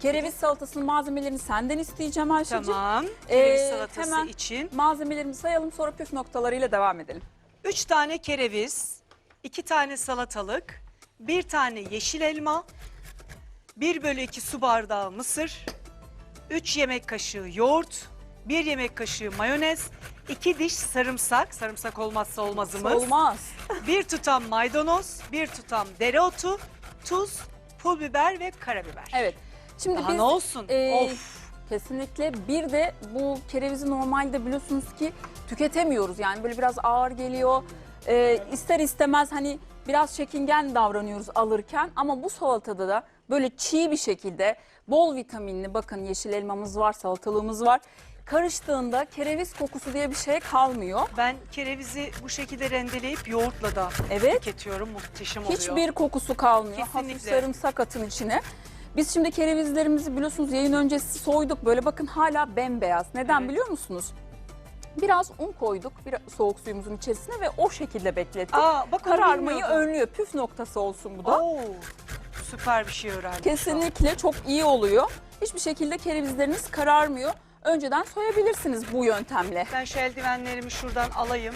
Kereviz salatasının malzemelerini senden isteyeceğim Ayşe'cim. Tamam. Ee, Kereviz salatası hemen- için. Malzemelerimizi sayalım sonra püf noktalarıyla devam edelim. 3 tane kereviz, 2 tane salatalık, 1 tane yeşil elma, 1 bölü 2 su bardağı mısır, 3 yemek kaşığı yoğurt, 1 yemek kaşığı mayonez, 2 diş sarımsak, sarımsak olmazsa olmazımız, Olmaz. 1 tutam maydanoz, 1 tutam dereotu, tuz, pul biber ve karabiber. Evet. Şimdi Daha biz ne olsun? e, of. kesinlikle bir de bu kerevizi normalde biliyorsunuz ki tüketemiyoruz. Yani böyle biraz ağır geliyor. E, ister istemez hani biraz çekingen davranıyoruz alırken ama bu salatada da böyle çiğ bir şekilde bol vitaminli bakın yeşil elmamız var, salatalığımız var. Karıştığında kereviz kokusu diye bir şey kalmıyor. Ben kerevizi bu şekilde rendeleyip yoğurtla da Evet. tüketiyorum. Muhteşem oluyor. Hiçbir kokusu kalmıyor. Hafif Kesinlikle. sarımsak atın içine. Biz şimdi kerevizlerimizi biliyorsunuz yayın öncesi soyduk. Böyle bakın hala bembeyaz. Neden Evet. biliyor musunuz? Biraz un koyduk bir soğuk suyumuzun içerisine ve o şekilde beklettik. Aa, bak Kararmayı önlüyor. Püf noktası olsun bu da. Oo, süper bir şey öğrendim. Kesinlikle çok iyi oluyor. Hiçbir şekilde kerevizleriniz kararmıyor. Önceden soyabilirsiniz bu yöntemle. Ben şu eldivenlerimi şuradan alayım.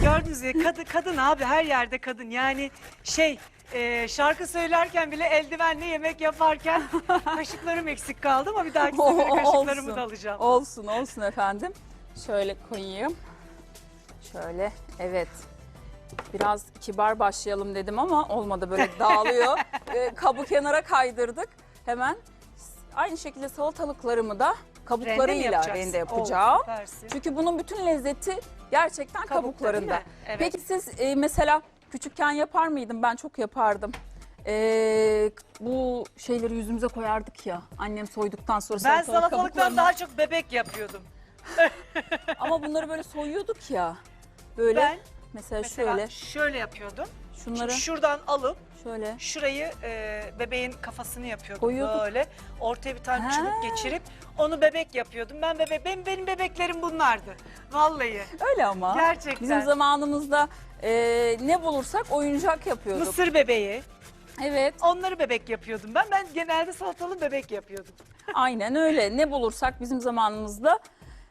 Gördünüz ya kadın, kadın abi her yerde kadın. Yani şey e, şarkı söylerken bile eldivenle yemek yaparken kaşıklarım eksik kaldı ama bir dahaki sefere kaşıklarımı Olsun. da alacağım. Olsun olsun efendim. Şöyle koyayım. Şöyle evet. Biraz kibar başlayalım dedim ama olmadı böyle dağılıyor. Ee, kabı kenara kaydırdık. Hemen aynı şekilde salatalıklarımı da Rende kabuklarıyla rende Oo, yapacağım. süpersin. Çünkü bunun bütün lezzeti gerçekten Kabukta, kabuklarında. Evet. Peki siz e, mesela küçükken yapar mıydın? Ben çok yapardım. Ee, bu şeyleri yüzümüze koyardık ya. Annem soyduktan sonra Ben salatalık salatalıktan kabuklarını- daha çok bebek yapıyordum. ama bunları böyle soyuyorduk ya. Böyle Ben mesela, mesela şöyle şöyle yapıyordum. şunları şuradan alıp şöyle şurayı e, bebeğin kafasını yapıyordum Koyuyorduk. böyle. Ortaya bir tane Ha. çubuk geçirip onu bebek yapıyordum. Ben bebek benim, benim bebeklerim bunlardı. Vallahi. öyle ama. Gerçekten. Bizim zamanımızda e, ne bulursak oyuncak yapıyorduk. Mısır bebeği. Evet Onları bebek yapıyordum ben. Ben genelde salatalı bebek yapıyordum. aynen öyle. Ne bulursak bizim zamanımızda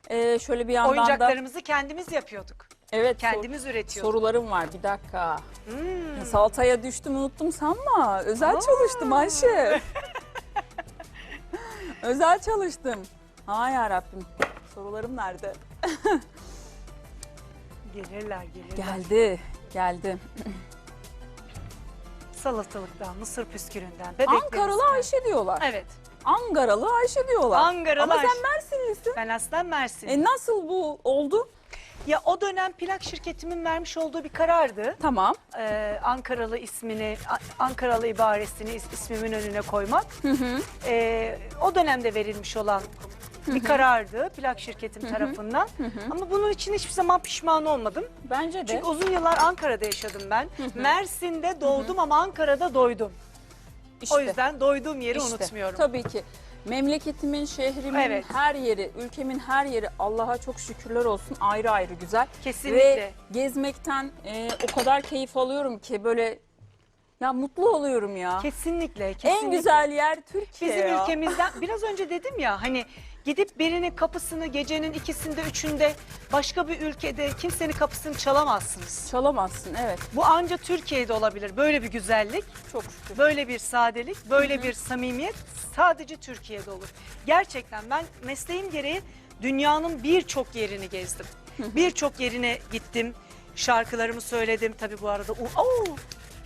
e, şöyle bir yandan da Oyuncaklarımızı kendimiz yapıyorduk. evet Kendimiz üretiyorduk. sorularım var bir dakika. Hmm. Salataya düştüm unuttum sanma. Özel çalıştım Ayşe. Özel çalıştım. Ha ya Rabbim. Sorularım nerede? Gelirler gelirler. Geldi. Geldi. Salatalıktan, mısır püsküründen, bebeklerimizden. Ankaralı Ayşe diyorlar. Evet. Ankaralı Ayşe diyorlar. Ankaralı Ama Ayşe. sen Mersinlisin. Ben aslen Mersin. E nasıl bu oldu? Ya o dönem plak şirketimin vermiş olduğu bir karardı. Tamam. Ee, Ankaralı ismini, A- Ankaralı ibaresini is- ismimin önüne koymak. Ee, o dönemde verilmiş olan bir karardı plak şirketim tarafından. Ama bunun için hiçbir zaman pişman olmadım. Bence de. Çünkü uzun yıllar Ankara'da yaşadım ben. Mersin'de doğdum ama Ankara'da doydum. İşte, O yüzden doyduğum yeri işte. unutmuyorum. Tabii ki. Memleketimin, şehrimin, Evet. her yeri, ülkemin her yeri Allah'a çok şükürler olsun ayrı ayrı güzel. Kesinlikle. Ve gezmekten e, o kadar keyif alıyorum ki böyle ya mutlu oluyorum ya. Kesinlikle, kesinlikle. En güzel yer Türkiye Bizim ya. ülkemizden biraz önce dedim ya hani gidip birinin kapısını gecenin ikisinde üçünde başka bir ülkede kimsenin kapısını çalamazsınız. Çalamazsın evet Bu anca Türkiye'de olabilir. Böyle bir güzellik, çok şükür. böyle bir sadelik, böyle bir samimiyet sadece Türkiye'de olur. Gerçekten ben mesleğim gereği dünyanın birçok yerini gezdim. Birçok yerine gittim. Şarkılarımı söyledim. Tabii bu arada Oo,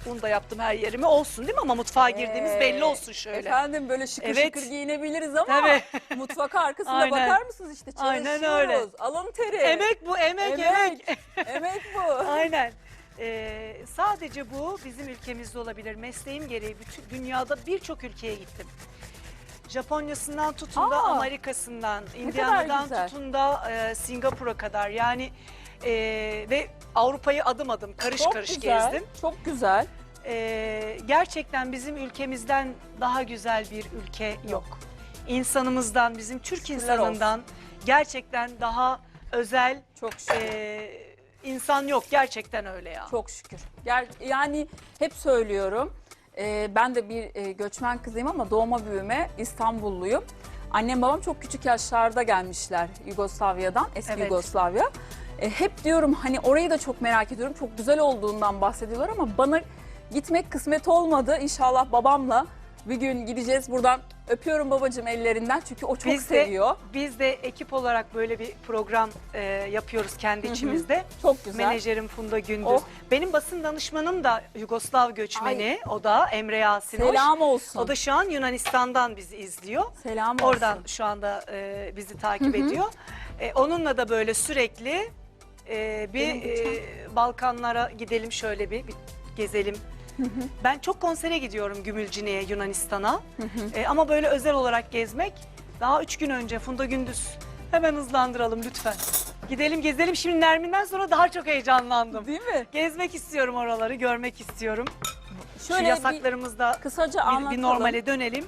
un da yaptım her yerime. Olsun değil mi ama mutfağa girdiğimiz Ee, belli olsun şöyle. Efendim böyle şıkır Evet. şıkır giyinebiliriz ama Tabii. mutfak arkasına Aynen. bakar mısınız işte Aynen çalışıyoruz. öyle. Alın teri. Emek bu, emek, emek. Emek. Emek bu. Aynen. Ee, sadece bu bizim ülkemizde olabilir. Mesleğim gereği bütün dünyada birçok ülkeye gittim. Japonya'sından tutun da Aa, Amerika'sından, kadar Indiana'dan güzel. tutun da e, Singapur'a kadar yani e, ve Avrupa'yı adım adım karış Çok karış güzel. gezdim. Çok güzel. E, gerçekten bizim ülkemizden daha güzel bir ülke yok. İnsanımızdan, bizim Türk Şükürler olsun. insanından gerçekten daha özel Çok e, insan yok. Gerçekten öyle ya. Çok şükür. Ger- yani hep söylüyorum. e, ben de bir e, göçmen kızıyım ama doğma büyüme İstanbulluyum. Annem babam çok küçük yaşlarda gelmişler Yugoslavya'dan, eski Evet. Yugoslavya. E, hep diyorum hani orayı da çok merak ediyorum. Çok güzel olduğundan bahsediyorlar ama bana gitmek kısmet olmadı. İnşallah babamla bir gün gideceğiz. Buradan öpüyorum babacığım ellerinden çünkü o çok Biz de- seviyor. Biz de ekip olarak böyle bir program e, yapıyoruz kendi içimizde. Çok güzel. Menajerim Funda Gündüz. Oh. Benim basın danışmanım da Yugoslav göçmeni. O da Emre Yasin Selam olsun. O da şu an Yunanistan'dan bizi izliyor. Selam olsun. Oradan şu anda e, bizi takip ediyor. E, onunla da böyle sürekli e, bir e, Balkanlara gidelim şöyle bir, bir gezelim. Ben çok konsere gidiyorum Gümülcine'ye Yunanistan'a. E, ama böyle özel olarak gezmek daha üç gün önce Funda Gündüz hemen hızlandıralım lütfen. Gidelim gezelim şimdi Nermin'den sonra daha çok heyecanlandım. Değil mi? Gezmek istiyorum oraları, görmek istiyorum. Şöyle Şu bir yasaklarımızda kısaca bir, bir normale dönelim.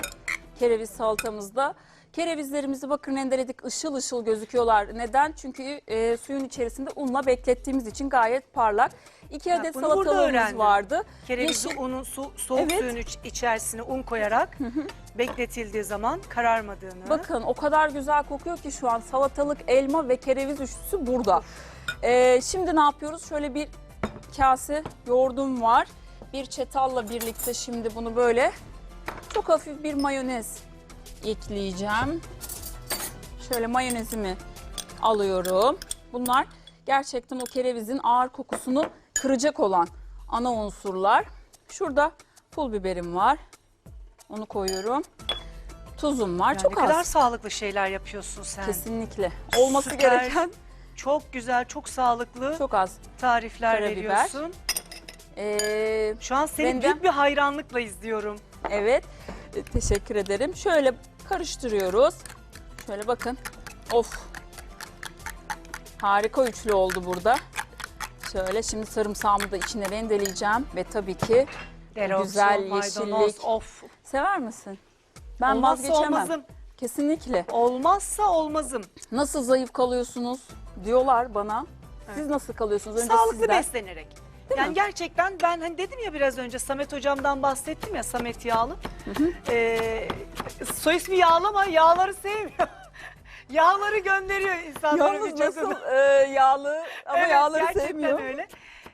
kereviz salatamızda. Kerevizlerimizi bakın rendeledik ışıl ışıl gözüküyorlar. Neden? Çünkü e, suyun içerisinde unla beklettiğimiz için gayet parlak. İki adet bunu burada salatalığımız öğrendim. vardı. Kerevizi Yeşil- unu su, soğuk Evet. suyun iç- içerisine un koyarak bekletildiği zaman kararmadığını. Bakın o kadar güzel kokuyor ki şu an salatalık, elma ve kereviz üçlüsü burada. E, şimdi ne yapıyoruz? Şöyle bir kase yoğurdum var. Bir çatalla birlikte şimdi bunu böyle çok hafif bir mayonez ekleyeceğim. Şöyle mayonezimi alıyorum. Bunlar gerçekten o kerevizin ağır kokusunu kıracak olan ana unsurlar. Şurada pul biberim var. Onu koyuyorum. Tuzum var. Yani çok ne az. kadar sağlıklı şeyler yapıyorsun sen. Kesinlikle. Olması Süper. gereken Çok güzel, çok sağlıklı çok az. tarifler Karabiber. veriyorsun. Ee, Şu an seni Rendem- büyük bir hayranlıkla izliyorum. evet. Teşekkür ederim. Şöyle karıştırıyoruz. Şöyle bakın. Of. Harika üçlü oldu burada. Şöyle şimdi sarımsağımı da içine rendeleyeceğim ve tabii ki Dereotu, güzel yeşillik. Of. sever misin? Ben Olmazsa vazgeçemem. olmazım. Kesinlikle. Olmazsa olmazım. Nasıl zayıf kalıyorsunuz diyorlar bana. Siz nasıl kalıyorsunuz? Önce Sağlıklı sizden. beslenerek. Yani gerçekten ben hani dedim ya biraz önce Samet hocamdan bahsettim ya Samet Yağlı. Ee, soy ismi Yağlı ama yağları sevmiyor. yağları gönderiyor insanların Yalnız nasıl e, yağlı ama Evet, yağları gerçekten sevmiyor. öyle.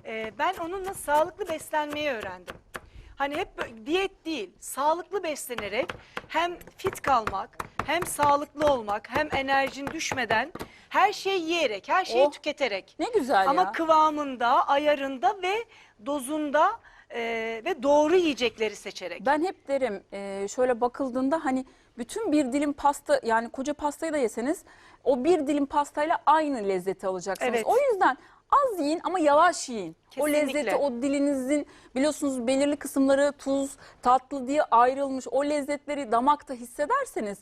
Ee, ben onunla sağlıklı beslenmeyi öğrendim. Hani hep diyet değil, sağlıklı beslenerek hem fit kalmak, hem sağlıklı olmak, hem enerjin düşmeden her şeyi yiyerek, her şeyi Oh, tüketerek. Ne güzel Ama ya. kıvamında, ayarında ve dozunda e, ve doğru yiyecekleri seçerek. Ben hep derim e, şöyle bakıldığında hani bütün bir dilim pasta yani koca pastayı da yeseniz o bir dilim pastayla aynı lezzeti alacaksınız. Evet. O yüzden az yiyin ama yavaş yiyin. O Kesinlikle. lezzeti o dilinizin biliyorsunuz belirli kısımları tuz, tatlı diye ayrılmış. O lezzetleri damakta hissederseniz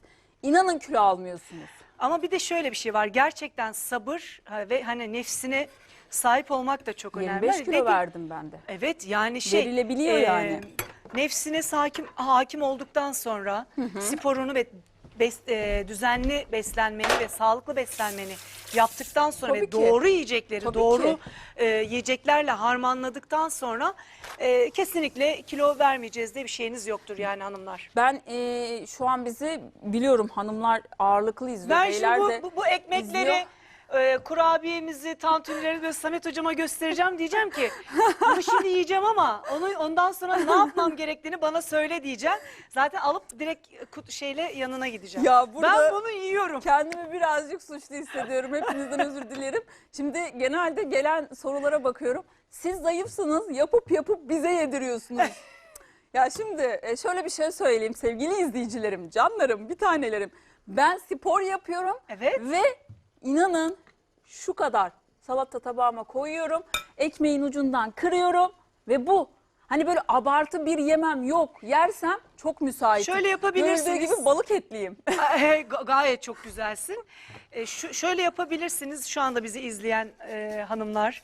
inanın kilo almıyorsunuz. Ama bir de şöyle bir şey var. Gerçekten sabır ve hani nefsine sahip olmak da çok önemli. 25 Hani kilo dedim- verdim ben de. Evet yani şey. Verilebiliyor yani. Nefsine hakim, hakim olduktan sonra sporunu ve bes- e, düzenli beslenmeni ve sağlıklı beslenmeni yaptıktan sonra Tabii ve ki. doğru yiyecekleri, Tabii doğru ki. e, yiyeceklerle harmanladıktan sonra e, kesinlikle kilo vermeyeceğiz diye bir şeyiniz yoktur yani hanımlar. Ben e, şu an bizi biliyorum hanımlar ağırlıklı izliyor. Ben şimdi beyler bu, de bu, bu ekmekleri, e, kurabiyemizi, tantunleri böyle Samet hocama göstereceğim diyeceğim ki bunu şimdi yiyeceğim ama onu ondan sonra ne yapmam gerektiğini bana söyle diyeceğim. Zaten alıp direkt kut- şeyle yanına gideceğim. Ya burada- Ben bunu yiyorum. Kendimi birazcık suçlu hissediyorum. Hepinizden özür dilerim. Şimdi genelde gelen sorulara bakıyorum. Siz zayıfsınız, yapıp yapıp bize yediriyorsunuz. ya şimdi e, şöyle bir şey söyleyeyim sevgili izleyicilerim, canlarım, bir tanelerim. Ben spor yapıyorum Evet. ve inanın şu kadar salata tabağıma koyuyorum. Ekmeğin ucundan kırıyorum ve bu. Hani böyle abartı bir yemem yok. Yersem çok müsaitim. Şöyle yapabilirsiniz. Görüldüğü gibi balık etliyim. Ga- Gayet çok güzelsin. E, şu, şöyle yapabilirsiniz şu anda bizi izleyen e, hanımlar.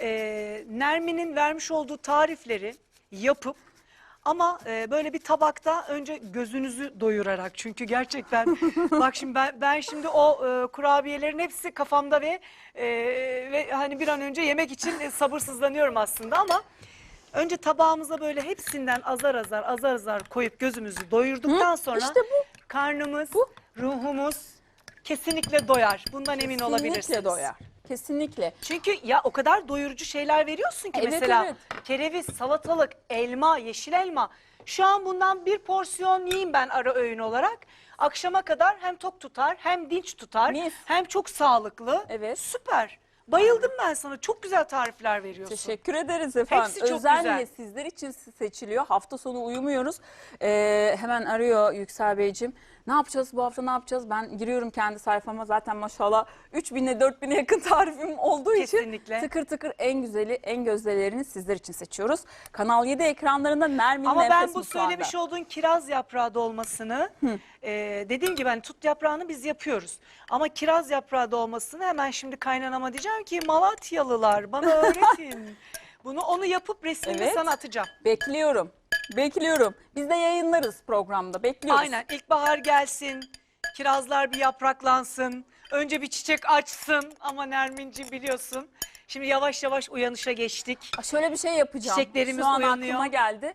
E, Nermin'in vermiş olduğu tarifleri yapıp ama e, böyle bir tabakta önce gözünüzü doyurarak çünkü gerçekten bak şimdi ben, ben şimdi o e, kurabiyelerin hepsi kafamda ve e, ve hani bir an önce yemek için e, sabırsızlanıyorum aslında ama Önce tabağımıza böyle hepsinden azar azar azar azar koyup gözümüzü doyurduktan sonra İşte bu. karnımız, Bu. ruhumuz kesinlikle doyar. Bundan emin olabilirsiniz. Kesinlikle doyar. Kesinlikle. Çünkü ya o kadar doyurucu şeyler veriyorsun ki Evet, mesela evet. kereviz, salatalık, elma, yeşil elma. Şu an bundan bir porsiyon yiyeyim ben ara öğün olarak. Akşama kadar hem tok tutar hem dinç tutar Mis. hem çok sağlıklı. Evet. Süper. Bayıldım ben sana. Çok güzel tarifler veriyorsun. Teşekkür ederiz efendim. Hepsi çok Özenle güzel. sizler için seçiliyor. Hafta sonu uyumuyoruz. Ee, hemen arıyor Yüksel Beyciğim. Ne yapacağız bu hafta ne yapacağız? Ben giriyorum kendi sayfama zaten maşallah 3000'e 4000'e yakın tarifim olduğu Kesinlikle. için tıkır tıkır en güzeli en gözlerini sizler için seçiyoruz. Kanal 7 ekranlarında Nermin Ama ben bu söylemiş olduğun kiraz yaprağı dolmasını e, dediğim gibi hani tut yaprağını biz yapıyoruz. Ama kiraz yaprağı dolmasını hemen şimdi kaynanama diyeceğim ki Malatyalılar bana öğretin. Bunu onu yapıp resmini Evet. sana atacağım. Bekliyorum. Bekliyorum. Biz de yayınlarız programda. Bekliyoruz. Aynen ilkbahar gelsin, kirazlar bir yapraklansın, önce bir çiçek açsın ama Nerminci biliyorsun. Şimdi yavaş yavaş uyanışa geçtik. Aa, Şöyle bir şey yapacağım. Çiçeklerimiz Şu an uyanıyor. aklıma geldi.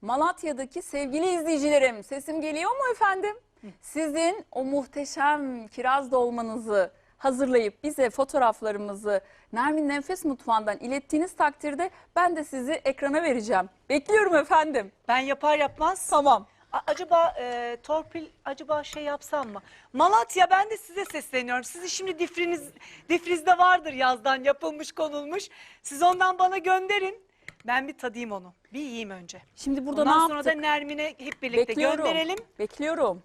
Malatya'daki sevgili izleyicilerim sesim geliyor mu efendim? Sizin o muhteşem kiraz dolmanızı hazırlayıp bize fotoğraflarımızı Nermin Nefes Mutfağı'ndan ilettiğiniz takdirde ben de sizi ekrana vereceğim. Bekliyorum efendim. Ben yapar yapmaz Tamam. A- acaba e, torpil acaba şey yapsam mı? Malatya ben de size sesleniyorum. Sizin şimdi difriniz difrizde vardır yazdan yapılmış konulmuş. Siz ondan bana gönderin. Ben bir tadayım onu. Bir yiyeyim önce. Şimdi burada Ondan ne sonra yaptık? da Nermin'e hep birlikte Bekliyorum. gönderelim. Bekliyorum.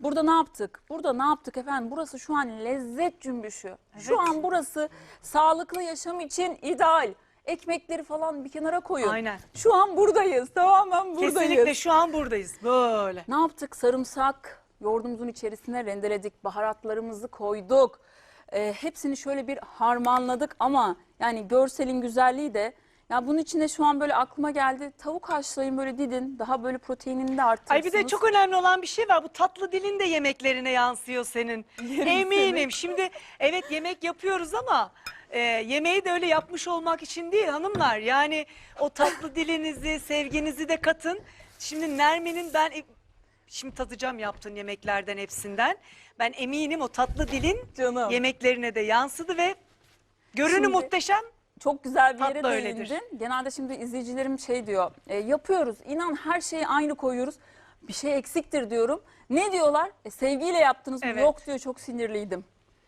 Burada ne yaptık? Burada ne yaptık efendim? Burası şu an lezzet cümbüşü. Şu an burası sağlıklı yaşam için ideal. Ekmekleri falan bir kenara koyun. Aynen. Şu an buradayız. Tamamen buradayız. Kesinlikle şu an buradayız. Böyle. Ne yaptık? Sarımsak yoğurdumuzun içerisine rendeledik. Baharatlarımızı koyduk. Ee, hepsini şöyle bir harmanladık ama yani görselin güzelliği de ya bunun içine şu an böyle aklıma geldi. Tavuk haşlayın böyle didin. Daha böyle proteinini de arttırırsınız. Ay bir de çok önemli olan bir şey var. Bu tatlı dilin de yemeklerine yansıyor senin. Yerim Eminim. seni. Şimdi evet yemek yapıyoruz ama e, yemeği de öyle yapmış olmak için değil hanımlar. Yani o tatlı dilinizi, sevginizi de katın. Şimdi Nermin'in ben e, şimdi tadacağım yaptığın yemeklerden hepsinden. Ben eminim o tatlı dilin Canım. yemeklerine de yansıdı ve görünü Şimdi- muhteşem. Çok güzel bir yere Tatlı öyledir. değindin. Genelde şimdi izleyicilerim şey diyor. e, yapıyoruz. İnan her şeyi aynı koyuyoruz. Bir şey eksiktir diyorum. Ne diyorlar? E, sevgiyle yaptınız mı? Evet. Yok diyor çok sinirliydim.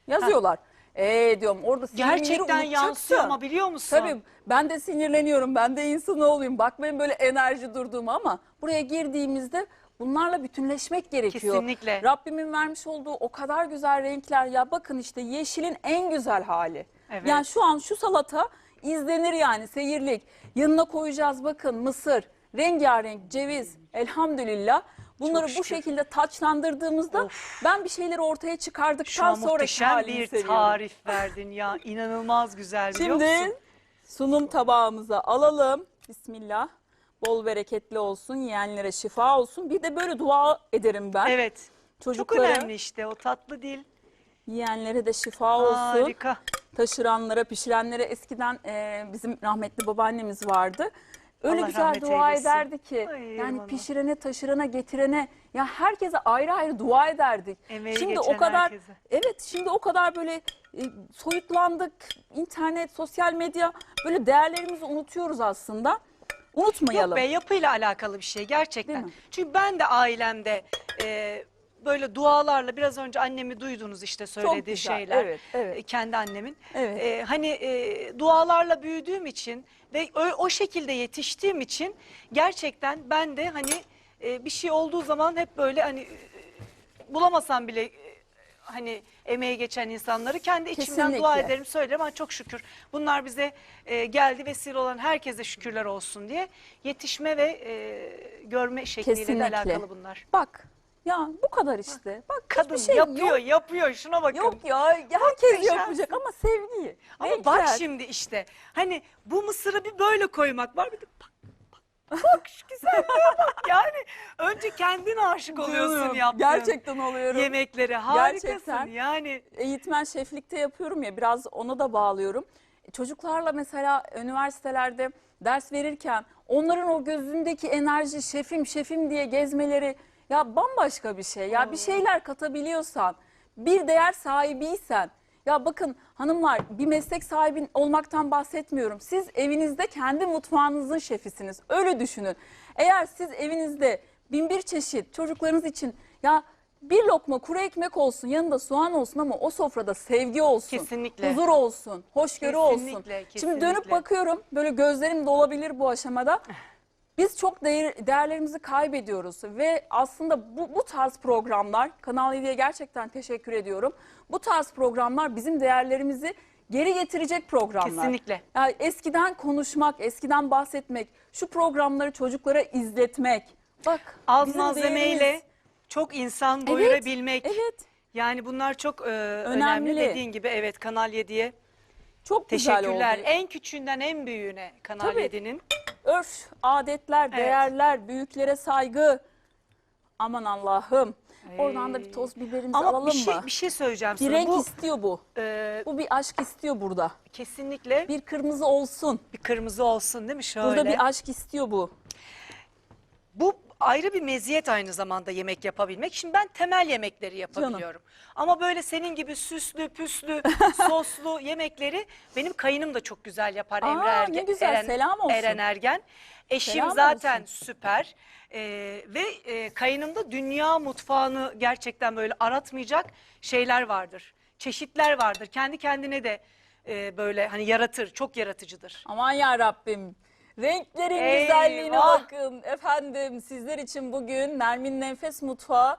Yazıyorlar. E diyorum orada sinirleri Gerçekten unutacaksın. yansıyor ama biliyor musun? Tabii ben de sinirleniyorum. Ben de insan olayım. Bakmayın böyle enerji durduğumu ama buraya girdiğimizde bunlarla bütünleşmek gerekiyor. Kesinlikle. Rabbimin vermiş olduğu o kadar güzel renkler ya bakın işte yeşilin en güzel hali. Evet. Yani şu an şu salata izlenir yani seyirlik. Yanına koyacağız bakın mısır, rengarenk ceviz elhamdülillah. Bunları bu şekilde taçlandırdığımızda ben bir şeyleri ortaya Şu çıkardıktan an sonraki muhteşem bir tarif verdin ya. İnanılmaz güzel biliyor Şimdi musun? sunum tabağımıza alalım. Bismillah. Bol bereketli olsun, yiyenlere şifa olsun. Bir de böyle dua ederim ben. Evet. Çok Çocuklara, önemli işte o tatlı dil. yiyenlere de şifa olsun. Harika. Taşıranlara, pişirenlere eskiden e, bizim rahmetli babaannemiz vardı. Öyle Allah güzel dua eylesin. ederdi ki. Ay, yani bana. pişirene, taşırana, getirene ya herkese ayrı ayrı dua ederdik. Emeği şimdi o kadar herkese. evet şimdi o kadar böyle e, soyutlandık. internet, sosyal medya böyle değerlerimizi unutuyoruz aslında. Unutmayalım. Yok be yapıyla alakalı bir şey gerçekten. Çünkü ben de ailemde e, böyle dualarla biraz önce annemi duydunuz işte söylediği güzel, şeyler. evet, evet. E, kendi annemin. Evet. E, hani e, dualarla büyüdüğüm için ve o, o şekilde yetiştiğim için gerçekten ben de hani e, bir şey olduğu zaman hep böyle hani e, bulamasam bile e, hani emeği geçen insanları kendi içimden dua Kesinlikle. ederim söylerim ama çok şükür bunlar bize e, geldi vesile olan herkese şükürler olsun diye yetişme ve e, görme şekliyle de Kesinlikle. alakalı bunlar. Bak ya bu kadar işte. Bak Kadın şey yapıyor yok. yapıyor şuna bakın. Yok ya herkes Muhteşem. yapacak ama sevgiyi. Ama bak şimdi işte hani bu mısırı bir böyle koymak var bir de bak bak bak şu güzelliğe bak yani önce kendin aşık oluyorsun Canım, yaptığın Gerçekten oluyorum. yemeklere harikasın Gerçekten. yani. Eğitmen şeflikte yapıyorum ya biraz ona da bağlıyorum. Çocuklarla mesela üniversitelerde ders verirken onların o gözündeki enerji şefim şefim diye gezmeleri ya bambaşka bir şey. Ya bir şeyler katabiliyorsan, bir değer sahibiysen ya bakın hanımlar bir meslek sahibi olmaktan bahsetmiyorum. Siz evinizde kendi mutfağınızın şefisiniz. Öyle düşünün. Eğer siz evinizde bin bir çeşit çocuklarınız için ya bir lokma kuru ekmek olsun yanında soğan olsun ama o sofrada sevgi olsun. Kesinlikle. Huzur olsun, hoşgörü olsun. Kesinlikle, Şimdi dönüp kesinlikle. bakıyorum böyle gözlerim dolabilir bu aşamada. Biz çok değer, değerlerimizi kaybediyoruz ve aslında bu, bu tarz programlar, Kanal 7'ye gerçekten teşekkür ediyorum. Bu tarz programlar bizim değerlerimizi geri getirecek programlar. Kesinlikle. Yani eskiden konuşmak, eskiden bahsetmek, şu programları çocuklara izletmek. Bak Az malzemeyle değerimiz. çok insan Evet, doyurabilmek. Evet, Yani bunlar çok e, önemli. Önemli. Dediğin gibi evet Kanal 7'ye çok güzel teşekkürler. oldu. En küçüğünden en büyüğüne Kanal Tabii. 7'nin. Örf, adetler, Evet. değerler, büyüklere saygı. Aman Allah'ım. Oradan da bir toz biberimizi Ama alalım bir şey, mı? bir şey söyleyeceğim Bir sana. renk Bu istiyor bu. e, Bu bir aşk istiyor burada. kesinlikle bir, Bir kırmızı olsun. kırmızı olsun değil mi şöyle? Burada bir aşk istiyor bu. Bu ayrı bir meziyet aynı zamanda yemek yapabilmek. Şimdi ben temel yemekleri yapabiliyorum. Ama böyle senin gibi süslü, püslü, soslu yemekleri benim kayınım da çok güzel yapar Aa, Emre ne Ergen. güzel, selam olsun. Eren Ergen. Eşim Selam zaten olsun. süper. Ee, ve e, kayınım da dünya mutfağını gerçekten böyle aratmayacak şeyler vardır. Çeşitler vardır. Kendi kendine de e, böyle hani yaratır. Çok yaratıcıdır. Aman ya Rabbim. Renklerin Eyvah. güzelliğine bakın. Efendim sizler için bugün Nermin Nefes Mutfağı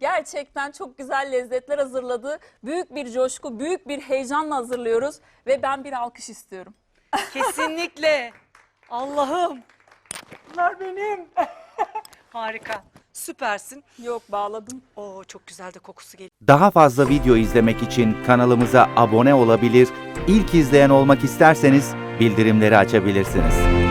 gerçekten çok güzel lezzetler hazırladı. Büyük bir coşku, büyük bir heyecanla hazırlıyoruz ve ben bir alkış istiyorum. Kesinlikle. Allah'ım. Bunlar benim. Harika. Süpersin. Yok bağladım. Oo çok güzel de kokusu geliyor. Daha fazla video izlemek için kanalımıza abone olabilir, ilk izleyen olmak isterseniz bildirimleri açabilirsiniz.